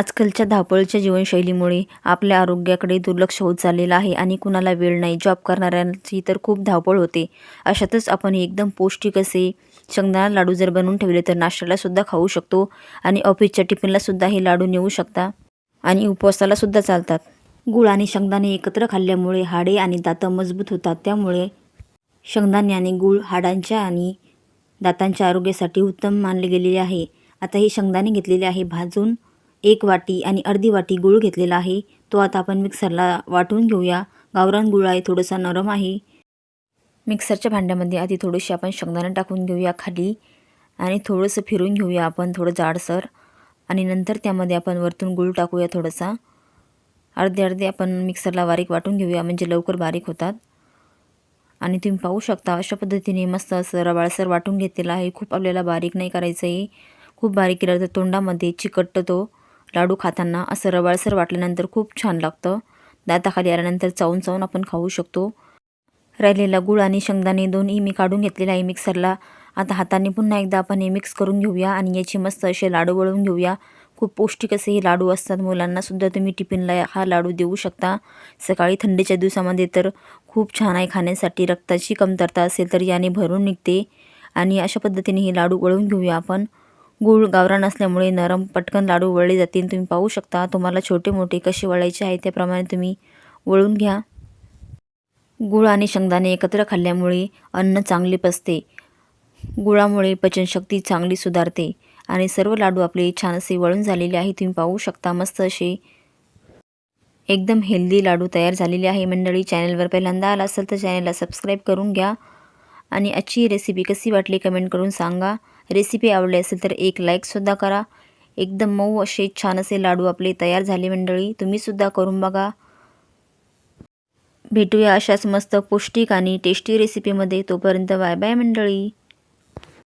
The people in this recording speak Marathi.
आजकालच्या धावपळीच्या जीवनशैलीमुळे आपल्या आरोग्याकडे दुर्लक्ष होत चाललेलं आहे आणि कुणाला वेळ नाही. जॉब करणाऱ्यांची तर खूप धावपळ होते. अशातच आपण एकदम पौष्टिक असे शेंगदाणा लाडू जर बनवून ठेवले तर नाश्त्यालासुद्धा खाऊ शकतो आणि ऑफिसच्या टिफिनलासुद्धा हे लाडू नेऊ शकता आणि उपवासालासुद्धा चालतात. गूळ आणि शेंगदाणे एकत्र खाल्ल्यामुळे हाडे आणि दातं मजबूत होतात. त्यामुळे शेंगदाणे आणि गूळ हाडांच्या आणि दातांच्या आरोग्यासाठी उत्तम मानले गेलेले आहे. आता हे शेंगदाणे घेतलेले आहे. भाजून एक वाटी आणि अर्धी वाटी गूळ घेतलेला आहे. तो आता आपण मिक्सरला वाटून घेऊया. गावरान गूळ आहे थोडासा नरम आहे. मिक्सरच्या भांड्यामध्ये आधी थोडीशी आपण शेंगदाणे टाकून घेऊया खाली. आणि थोडंसं फिरून घेऊया आपण थोडं जाडसर. आणि नंतर त्यामध्ये आपण वरतून गूळ टाकूया थोडासा. अर्धे अर्धे आपण मिक्सरला बारीक वाटून घेऊया म्हणजे लवकर बारीक होतात. आणि तुम्ही पाहू शकता अशा पद्धतीने मस्त असं रवाळसर वाटून घेतलेलं आहे. खूप आपल्याला बारीक नाही करायचं आहे खूप बारीक केलं तर तोंडामध्ये चिकटतो तो. लाडू खाताना असं रवाळसर वाटल्यानंतर खूप छान लागतं. दाताखाली आल्यानंतर चावून चावून आपण खाऊ शकतो. राहिलेला गूळ आणि शेंगदाणे दोन्ही मी काढून घेतलेला आहे मिक्सरला. आता हाताने पुन्हा एकदा आपण हे मिक्स करून घेऊया आणि याचे मस्त असे लाडू वळवून घेऊया. खूप पौष्टिक असे हे लाडू असतात. मुलांनासुद्धा तुम्ही टिफिनला हा लाडू देऊ शकता. सकाळी थंडीच्या दिवसामध्ये तर खूप छान आहे. खाण्यासाठी रक्ताची कमतरता असेल तर याने भरून निघते. आणि अशा पद्धतीने हे लाडू वळवून घेऊया आपण. गूळ गावरान असल्यामुळे नरम पटकन लाडू वळले जातील. तुम्ही पाहू शकता तुम्हाला छोटे मोठे कसे वळायचे आहे त्याप्रमाणे तुम्ही वळून घ्या. गूळ आणि शेंगदाणे एकत्र खाल्ल्यामुळे अन्न चांगले पचते. गुळामुळे पचनशक्ती चांगली सुधारते आणि सर्व लाडू आपले छान असे वळून झालेले आहे. तुम्ही पाहू शकता मस्त असे एकदम हेल्दी लाडू तयार झालेले आहे. मंडळी चॅनलवर पहिल्यांदा आला असेल तर चॅनलला सबस्क्राईब करून घ्या. आणि आजची रेसिपी कशी वाटली कमेंट करून सांगा. रेसिपी आवडली असेल तर एक लाईकसुद्धा करा. एकदम मऊ असे छान असे लाडू आपले तयार झाले मंडळी. तुम्हीसुद्धा करून बघा. भेटूया अशाच मस्त पौष्टिक आणि टेस्टी रेसिपीमध्ये तोपर्यंत बाय बाय मंडळी.